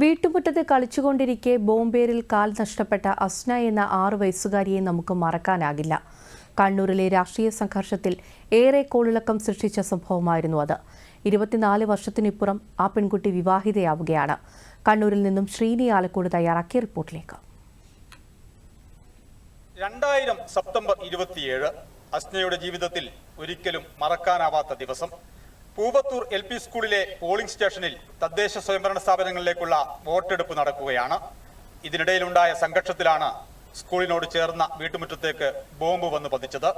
വീട്ടുമുറ്റത്ത് കളിച്ചുകൊണ്ടിരിക്കെ ബോംബേറിൽ കാൽ നഷ്ടപ്പെട്ട അസ്ന എന്ന ആറു വയസ്സുകാരിയെ നമുക്ക് മറക്കാനാകില്ല. കണ്ണൂരിലെ രാഷ്ട്രീയ സംഘർഷത്തിൽ ഏറെ കോളിളക്കം സൃഷ്ടിച്ച സംഭവമായിരുന്നു അത്. ഇരുപത്തിനാല് വർഷത്തിനിപ്പുറം ആ പെൺകുട്ടി വിവാഹിതയാവുകയാണ്. കണ്ണൂരിൽ നിന്നും ശ്രീനി ആലക്കോട് തയ്യാറാക്കിയ റിപ്പോർട്ടിലേക്ക്. രണ്ടായിരം സെപ്റ്റംബർ ഇരുപത്തിയേഴ് അസ്നയുടെ ജീവിതത്തിൽ ഒരിക്കലും മറക്കാനാവാത്ത ദിവസം. പൂവത്തൂർ എൽ പി സ്കൂളിലെ പോളിംഗ് സ്റ്റേഷനിൽ തദ്ദേശ സ്വയംഭരണ സ്ഥാപനങ്ങളിലേക്കുള്ള വോട്ടെടുപ്പ് നടക്കുകയാണ്. ഇതിനിടയിലുണ്ടായ സംഘർഷത്തിലാണ് സ്കൂളിനോട് ചേർന്ന വീട്ടുമുറ്റത്തേക്ക് ബോംബ് വന്ന് പതിച്ചത്.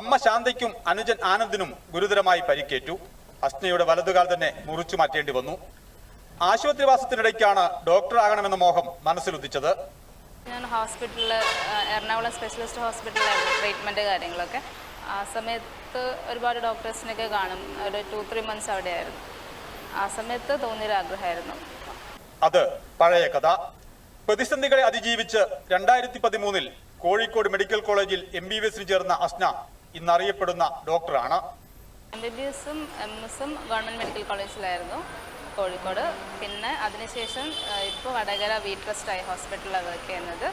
അമ്മ ശാന്തയ്ക്കും അനുജൻ ആനന്ദിനും ഗുരുതരമായി പരിക്കേറ്റു. അസ്നയുടെ വലതുകാൽ തന്നെ മുറിച്ചു മാറ്റേണ്ടി വന്നു. ആശുപത്രിവാസത്തിനിടയ്ക്കാണ് ഡോക്ടർ ആകണമെന്ന മോഹം മനസ്സിലുദിച്ചത്. ഞാൻ ഹോസ്പിറ്റലിൽ എറണാകുളം സ്പെഷ്യലിസ്റ്റ് ഹോസ്പിറ്റലിലായിരുന്നു ട്രീറ്റ്മെന്റ് കാര്യങ്ങളൊക്കെ. ആ സമയത്ത് ഒരുപാട് ഡോക്ടേഴ്സിനൊക്കെ കാണും. ഒരു ടു ത്രീ മന്ത്സ് അവിടെയായിരുന്നു. ആ സമയത്ത് തോന്നിയൊരു ആഗ്രഹമായിരുന്നു. അത് പഴയ കഥ. പ്രതിസന്ധികളെ അതിജീവിച്ച് രണ്ടായിരത്തി പതിമൂന്നിൽ കോഴിക്കോട് മെഡിക്കൽ കോളേജിൽ എം ബി ബി എസിന് ചേർന്ന അസ്ന ഇന്ന് അറിയപ്പെടുന്ന ഡോക്ടറാണ് എം ബി ബി എസും എം എസും ഗവൺമെന്റ് മെഡിക്കൽ കോളേജിലായിരുന്നു കോഴിക്കോട്. പിന്നെ അതിനുശേഷം ഇപ്പോൾ വടകര വി ട്രസ്റ്റ് ഐ ഹോസ്പിറ്റലിലാണ് വർക്ക് ചെയ്യുന്നത്.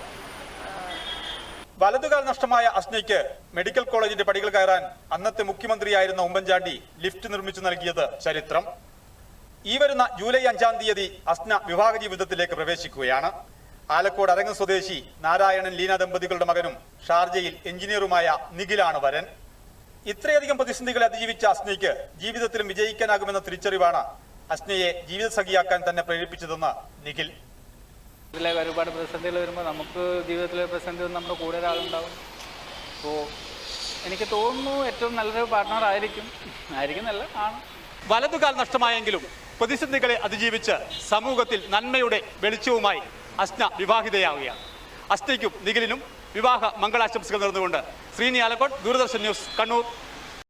വലതുകാൽ നഷ്ടമായ അസ്നയ്ക്ക് മെഡിക്കൽ കോളേജിന്റെ പടികൾ കയറാൻ അന്നത്തെ മുഖ്യമന്ത്രിയായിരുന്ന ഉമ്മൻചാണ്ടി ലിഫ്റ്റ് നിർമ്മിച്ചു നൽകിയത് ചരിത്രം. ഈ വരുന്ന ജൂലൈ അഞ്ചാം തീയതി അസ്ന വിവാഹ ജീവിതത്തിലേക്ക് പ്രവേശിക്കുകയാണ്. ആലക്കോട് അരങ്ങ് സ്വദേശി നാരായണൻ ലീന ദമ്പതികളുടെ മകനും ഷാർജയിൽ എഞ്ചിനീയറുമായ നിഖിലാണ് വരൻ. ഇത്രയധികം പ്രതിസന്ധികളെ അതിജീവിച്ച അസ്നയ്ക്ക് ജീവിതത്തിലും വിജയിക്കാനാകുമെന്ന തിരിച്ചറിവാണ് അസ്നയെ ജീവിതസഖിയാക്കാൻ തന്നെ പ്രേരിപ്പിച്ചതെന്ന് നിഖിൽ. ഇതിലെ ഒരുപാട് പ്രതിസന്ധികൾ വരുമ്പോൾ നമുക്ക് ജീവിതത്തിലെ പ്രതിസന്ധി നമ്മുടെ കൂടെ ഒരാളുണ്ടാവും. അപ്പോൾ എനിക്ക് തോന്നുന്നു ഏറ്റവും നല്ലൊരു പാർട്ട്ണർ ആയിരിക്കും. ആയിരിക്കും നല്ല ആണ്. വലതുകാൽ നഷ്ടമായെങ്കിലും പ്രതിസന്ധികളെ അതിജീവിച്ച് സമൂഹത്തിൽ നന്മയുടെ വെളിച്ചവുമായി അസ്ന വിവാഹിതയാവുകയാണ്. അസ്നയ്ക്കും നിഖിലിനും വിവാഹ മംഗളാശംസകൾ നേർന്നുകൊണ്ട് ശ്രീനി ആലക്കോട് ദൂരദർശൻ ന്യൂസ് കണ്ണൂർ.